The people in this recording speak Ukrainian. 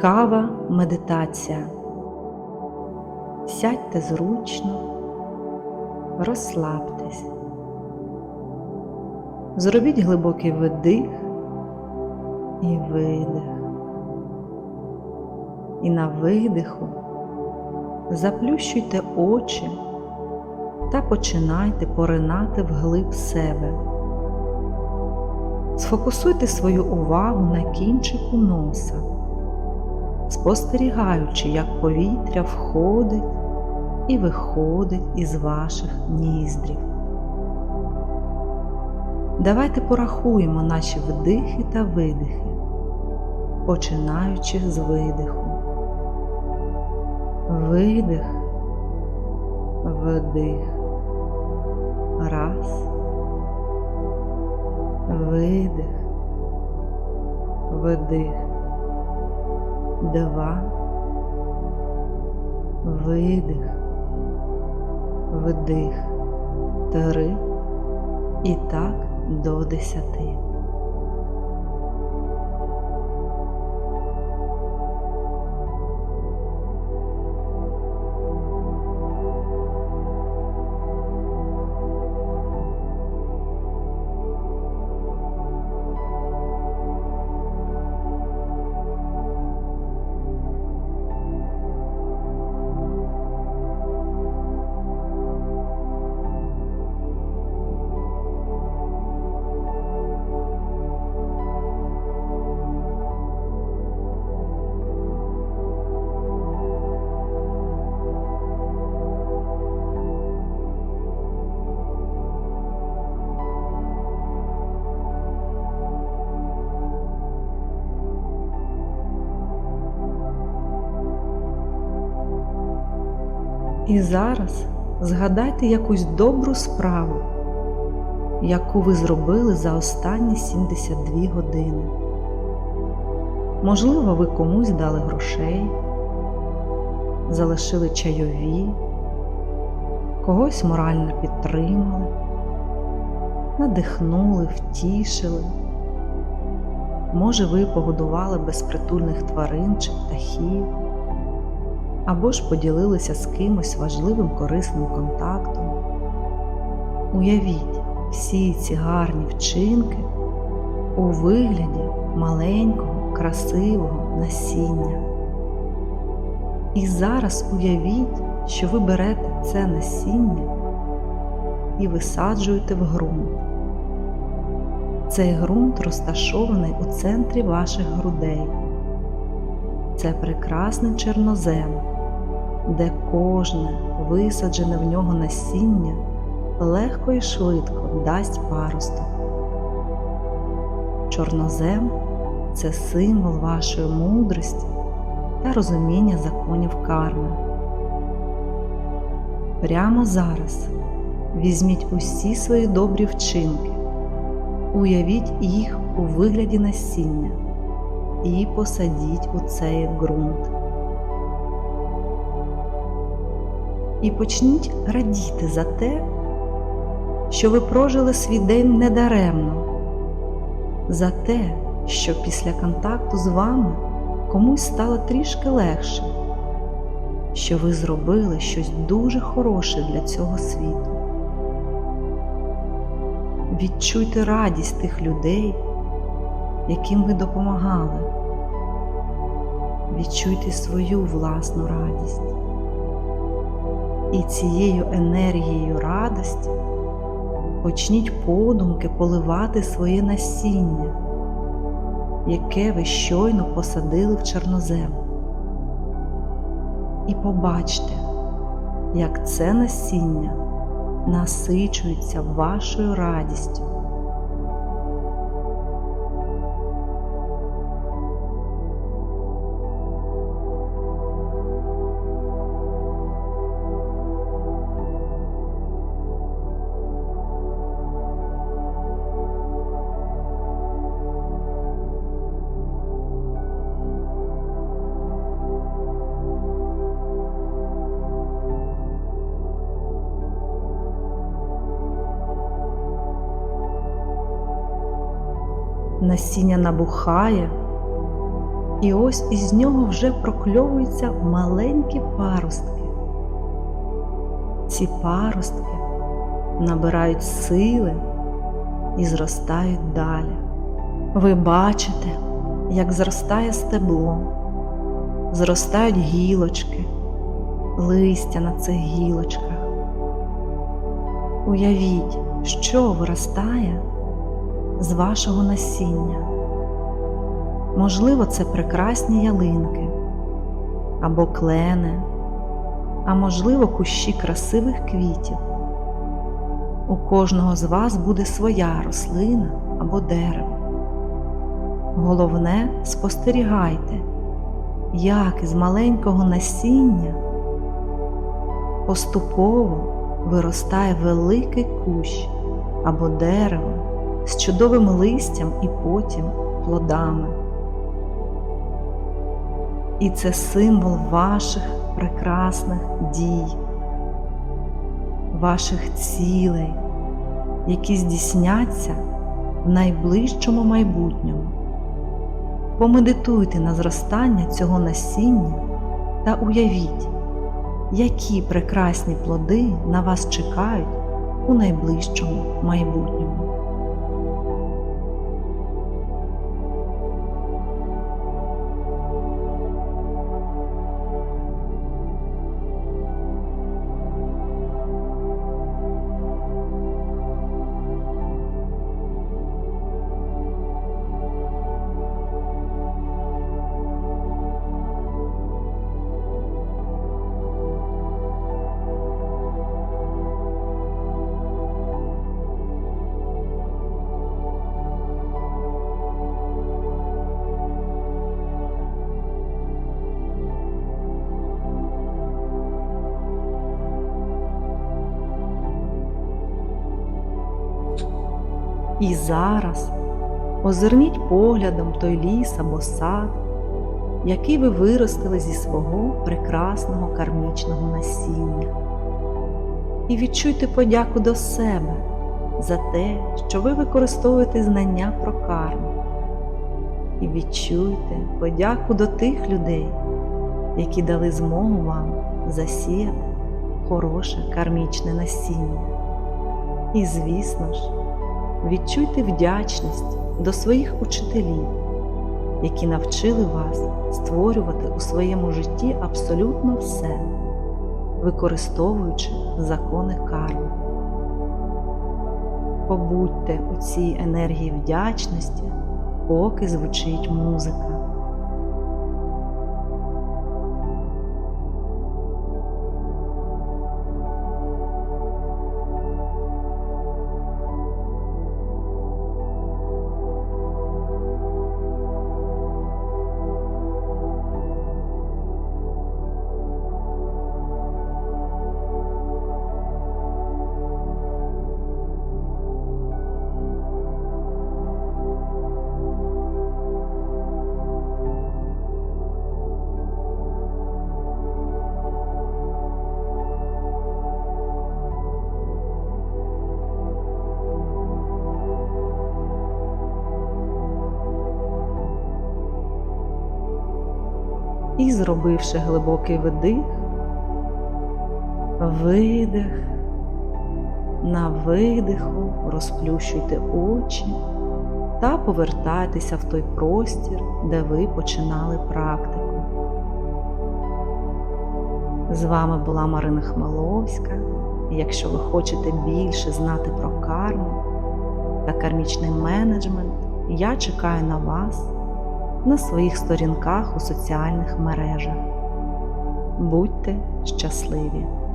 Кава медитація. Сядьте зручно, розслабтесь. Зробіть глибокий вдих і видих. І на видиху заплющуйте очі та починайте поринати вглиб себе. Сфокусуйте свою увагу на кінчику носа, спостерігаючи, як повітря входить і виходить із ваших ніздрів. Давайте порахуємо наші вдихи та видихи, починаючи з видиху. Видих, вдих. Раз. Видих, вдих. Два. Видих, вдих. Три. І так до десяти. І зараз згадайте якусь добру справу, яку ви зробили за останні 72 години. Можливо, ви комусь дали грошей, залишили чайові, когось морально підтримали, надихнули, втішили. Може, ви погодували безпритульних тварин чи птахів або ж поділилися з кимось важливим корисним контактом. Уявіть всі ці гарні вчинки у вигляді маленького, красивого насіння. І зараз уявіть, що ви берете це насіння і висаджуєте в ґрунт. Цей ґрунт розташований у центрі ваших грудей. Це прекрасний чорнозем, де кожне висаджене в нього насіння легко і швидко дасть паросток. Чорнозем це символ вашої мудрості та розуміння законів карми. Прямо зараз візьміть усі свої добрі вчинки, уявіть їх у вигляді насіння і посадіть у цей ґрунт. І почніть радіти за те, що ви прожили свій день недаремно, за те, що після контакту з вами комусь стало трішки легше, що ви зробили щось дуже хороше для цього світу. Відчуйте радість тих людей, яким ви допомагали. Відчуйте свою власну радість. І цією енергією радості почніть подумки поливати своє насіння, яке ви щойно посадили в чорнозем. І побачте, як це насіння насичується вашою радістю. Насіння набухає, І ось із нього вже прокльовуються маленькі паростки. Ці паростки набирають сили і зростають далі. Ви бачите, як зростає стебло, зростають гілочки, листя на цих гілочках. Уявіть, що виростає з вашого насіння. Можливо, це прекрасні ялинки або клени, а можливо, кущі красивих квітів. У кожного з вас буде своя рослина або дерево. Головне, спостерігайте, як із маленького насіння поступово виростає великий кущ або дерево з чудовим листям і потім плодами. І це символ ваших прекрасних дій, ваших цілей, які здійсняться в найближчому майбутньому. Помедитуйте на зростання цього насіння та уявіть, які прекрасні плоди на вас чекають у найближчому майбутньому. І зараз озирніть поглядом той ліс або сад, який ви виростили зі свого прекрасного кармічного насіння. І відчуйте подяку до себе за те, що ви використовуєте знання про карму. І відчуйте подяку до тих людей, які дали змогу вам засіяти хороше кармічне насіння. І, звісно ж, відчуйте вдячність до своїх учителів, які навчили вас створювати у своєму житті абсолютно все, використовуючи закони карми. Побудьте у цій енергії вдячності, поки звучить музика. І, зробивши глибокий видих, видих, на видиху розплющуйте очі та повертайтеся в той простір, де ви починали практику. З вами була Марина Хмеловська. І якщо ви хочете більше знати про карму та кармічний менеджмент, я чекаю на вас на своїх сторінках у соціальних мережах. Будьте щасливі!